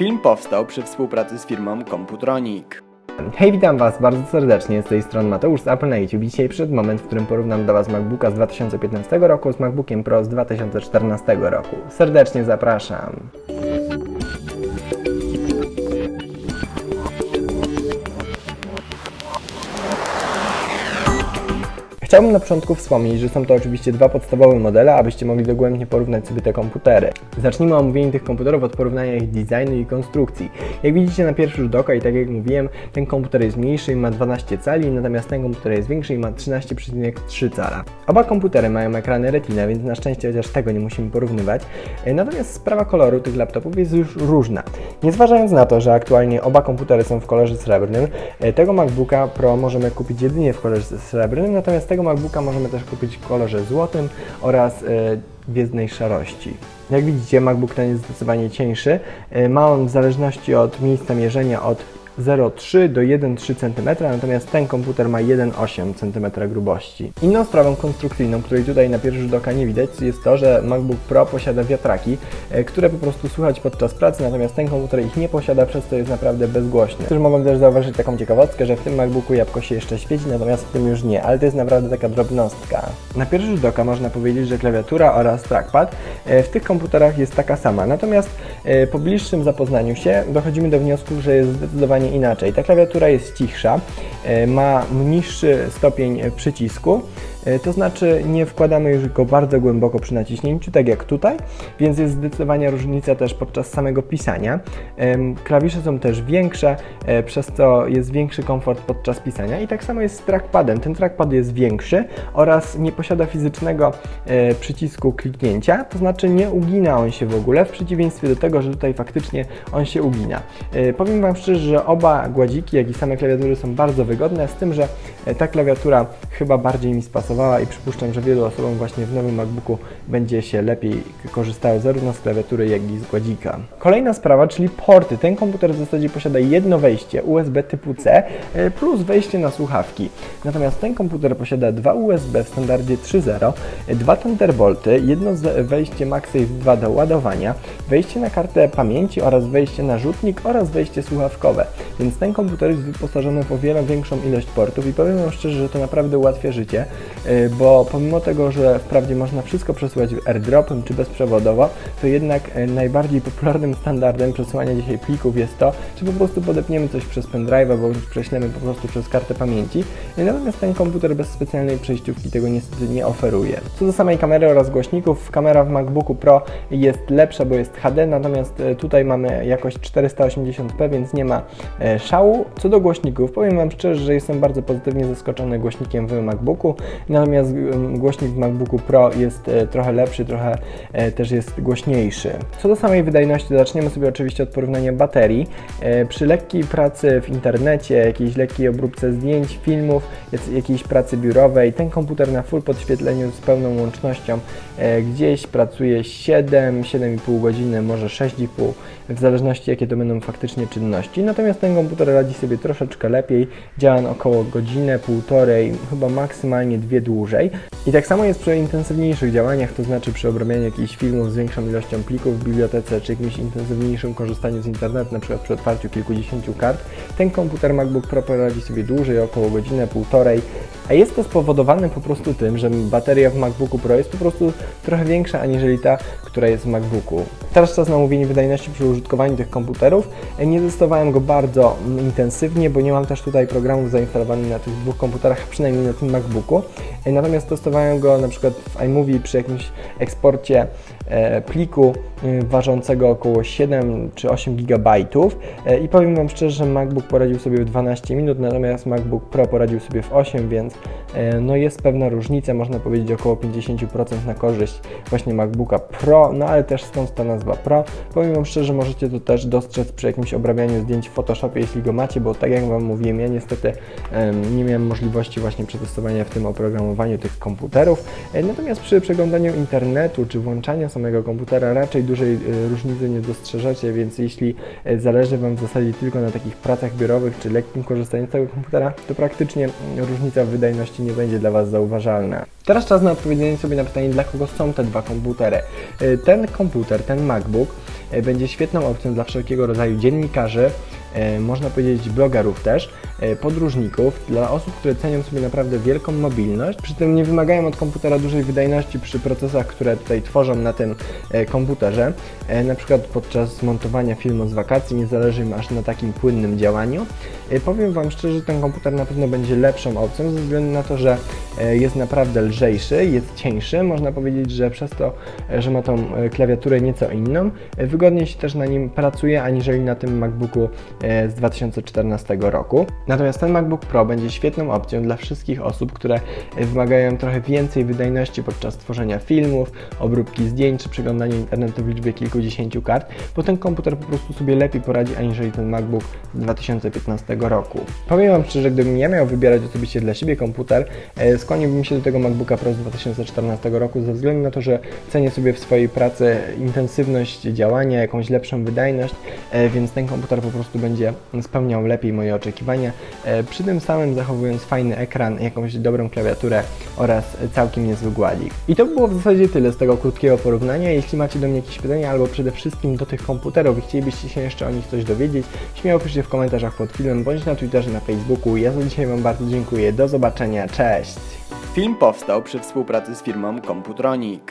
Film powstał przy współpracy z firmą Computronic. Hej, witam Was bardzo serdecznie, z tej strony Mateusz z Apple na YouTube. Dzisiaj przyszedł moment, w którym porównam dla Was MacBooka z 2015 roku z MacBookiem Pro z 2014 roku. Serdecznie zapraszam. Chciałbym na początku wspomnieć, że są to oczywiście dwa podstawowe modele, abyście mogli dogłębnie porównać sobie te komputery. Zacznijmy omówienie tych komputerów od porównania ich designu i konstrukcji. Jak widzicie na pierwszy rzut oka i tak jak mówiłem, ten komputer jest mniejszy i ma 12 cali, natomiast ten komputer jest większy i ma 13,3 cala. Oba komputery mają ekrany Retina, więc na szczęście chociaż tego nie musimy porównywać. E, Natomiast sprawa koloru tych laptopów jest już różna. Nie zważając na to, że aktualnie oba komputery są w kolorze srebrnym, e, tego MacBooka Pro możemy kupić jedynie w kolorze srebrnym, natomiast tego MacBooka możemy też kupić w kolorze złotym oraz e, gwiezdnej szarości. Jak widzicie, MacBook ten jest zdecydowanie cieńszy. E, Ma on w zależności od miejsca mierzenia od 0,3 do 1,3 cm, natomiast ten komputer ma 1,8 cm grubości. Inną sprawą konstrukcyjną, której tutaj na pierwszy rzut oka nie widać, jest to, że MacBook Pro posiada wiatraki, e, które po prostu słychać podczas pracy, natomiast ten komputer ich nie posiada, przez co jest naprawdę bezgłośny. Też mogłem też zauważyć taką ciekawostkę, że w tym MacBooku jabłko się jeszcze świeci, natomiast w tym już nie, ale to jest naprawdę taka drobnostka. Na pierwszy rzut oka można powiedzieć, że klawiatura oraz trackpad e, w tych komputerach jest taka sama, natomiast e, po bliższym zapoznaniu się dochodzimy do wniosku, że jest zdecydowanie inaczej. Ta klawiatura jest cichsza, e, ma niższy stopień przycisku, to znaczy nie wkładamy już go bardzo głęboko przy naciśnięciu, tak jak tutaj, więc jest zdecydowanie różnica też podczas samego pisania. Klawisze są też większe, e, przez co jest większy komfort podczas pisania i tak samo jest z trackpadem. Ten trackpad jest większy oraz nie posiada fizycznego e, przycisku kliknięcia, to znaczy nie ugina on się w ogóle, w przeciwieństwie do tego, że tutaj faktycznie on się ugina. E, Powiem Wam szczerze, że oba gładziki, jak i same klawiatury są bardzo wygodne, z tym, że e, ta klawiatura chyba bardziej mi i przypuszczam, że wielu osobom właśnie w nowym MacBooku będzie się lepiej korzystało zarówno z klawiatury, jak i z gładzika. Kolejna sprawa, czyli porty. Ten komputer w zasadzie posiada jedno wejście USB typu C e, plus wejście na słuchawki. Natomiast ten komputer posiada dwa USB w standardzie 3.0, e, dwa Thunderbolty, jedno z- wejście MagSafe 2 do ładowania, wejście na kartę pamięci oraz wejście na rzutnik oraz wejście słuchawkowe. Więc ten komputer jest wyposażony w o wiele większą ilość portów i powiem Wam szczerze, że to naprawdę ułatwia życie, e, bo pomimo tego, że wprawdzie można wszystko przesyłać airdropem czy bezprzewodowo, to jednak e, najbardziej popularnym standardem przesyłania dzisiaj plików jest to, że po prostu podepniemy coś przez pendrive'a bądź prześlemy po prostu przez kartę pamięci. E, Natomiast ten komputer bez specjalnej przejściówki tego niestety nie oferuje. Co do samej kamery oraz głośników, kamera w MacBooku Pro jest lepsza, bo jest HD, natomiast tutaj mamy jakość 480p, więc nie ma szału. Co do głośników, powiem Wam szczerze, że jestem bardzo pozytywnie zaskoczony głośnikiem w MacBooku, natomiast głośnik w MacBooku Pro jest e, trochę lepszy, trochę e, też jest głośniejszy. Co do samej wydajności, zaczniemy sobie oczywiście od porównania baterii. E, Przy lekkiej pracy w internecie, jakiejś lekkiej obróbce zdjęć, filmów, jak- jakiejś pracy biurowej, ten komputer na full podświetleniu z pełną łącznością gdzieś pracuje 7, 7,5 godziny, może 6,5, w zależności jakie to będą faktycznie czynności. Natomiast ten komputer radzi sobie troszeczkę lepiej, działa on około godzinę, półtorej, chyba maksymalnie dwie dłużej. I tak samo jest przy intensywniejszych działaniach, to znaczy przy obrabianiu jakichś filmów z większą ilością plików w bibliotece, czy jakimś intensywniejszym korzystaniu z internetu, na przykład przy otwarciu kilkudziesięciu kart. Ten komputer MacBook Pro poradzi sobie dłużej, około godzinę, półtorej, a jest to spowodowane po prostu tym, że bateria w MacBooku Pro jest po prostu trochę większa aniżeli ta, która jest w MacBooku. Teraz czas na omówienie wydajności przy użytkowaniu tych komputerów. E, Nie testowałem go bardzo mm, intensywnie, bo nie mam też tutaj programów zainstalowanych na tych dwóch komputerach, przynajmniej na tym MacBooku. E, Natomiast testowałem go na przykład w iMovie przy jakimś eksporcie pliku y, ważącego około 7 czy 8 GB i powiem Wam szczerze, że MacBook poradził sobie w 12 minut, natomiast MacBook Pro poradził sobie w 8, więc e, no jest pewna różnica, można powiedzieć około 50% na korzyść właśnie MacBooka Pro, no ale też stąd ta nazwa Pro. Powiem Wam szczerze, możecie to też dostrzec przy jakimś obrabianiu zdjęć w Photoshopie, jeśli go macie, bo tak jak Wam mówiłem, ja niestety nie miałem możliwości właśnie przetestowania w tym oprogramowaniu tych komputerów, E, natomiast przy przeglądaniu internetu czy włączania samochodu samego komputera raczej dużej e, różnicy nie dostrzeżecie, więc jeśli e, zależy Wam w zasadzie tylko na takich pracach biurowych czy lekkim korzystaniu z tego komputera, to praktycznie mm, różnica w wydajności nie będzie dla Was zauważalna. Teraz czas na odpowiedzenie sobie na pytanie, dla kogo są te dwa komputery. E, Ten komputer, ten MacBook będzie świetną opcją dla wszelkiego rodzaju dziennikarzy, można powiedzieć blogerów też, e, podróżników, dla osób, które cenią sobie naprawdę wielką mobilność, przy tym nie wymagają od komputera dużej wydajności przy procesach, które tutaj tworzą na tym e, komputerze. E, Na przykład podczas montowania filmu z wakacji nie zależy im aż na takim płynnym działaniu. E, Powiem Wam szczerze, że ten komputer na pewno będzie lepszą opcją ze względu na to, że e, jest naprawdę lżejszy, jest cieńszy. Można powiedzieć, że przez to, e, że ma tą e, klawiaturę nieco inną, e, wygodniej się też na nim pracuje, aniżeli na tym MacBooku e, z 2014 roku. Natomiast ten MacBook Pro będzie świetną opcją dla wszystkich osób, które e, wymagają trochę więcej wydajności podczas tworzenia filmów, obróbki zdjęć czy przeglądania internetu w liczbie kilkudziesięciu kart, bo ten komputer po prostu sobie lepiej poradzi aniżeli ten MacBook z 2015 roku. Powiem Wam szczerze, gdybym ja miał wybierać osobiście dla siebie komputer, e, skłoniłbym się do tego MacBooka Pro z 2014 roku ze względu na to, że cenię sobie w swojej pracy intensywność działania, jakąś lepszą wydajność, e, więc ten komputer po prostu będzie spełniał lepiej moje oczekiwania, e, przy tym samym zachowując fajny ekran, jakąś dobrą klawiaturę oraz całkiem niezły. I to by było w zasadzie tyle z tego krótkiego porównania. Jeśli macie do mnie jakieś pytania albo przede wszystkim do tych komputerów i chcielibyście się jeszcze o nich coś dowiedzieć, śmiało piszcie w komentarzach pod filmem bądź na Twitterze, na Facebooku. Ja za dzisiaj Wam bardzo dziękuję. Do zobaczenia. Cześć! Film powstał przy współpracy z firmą Computronic.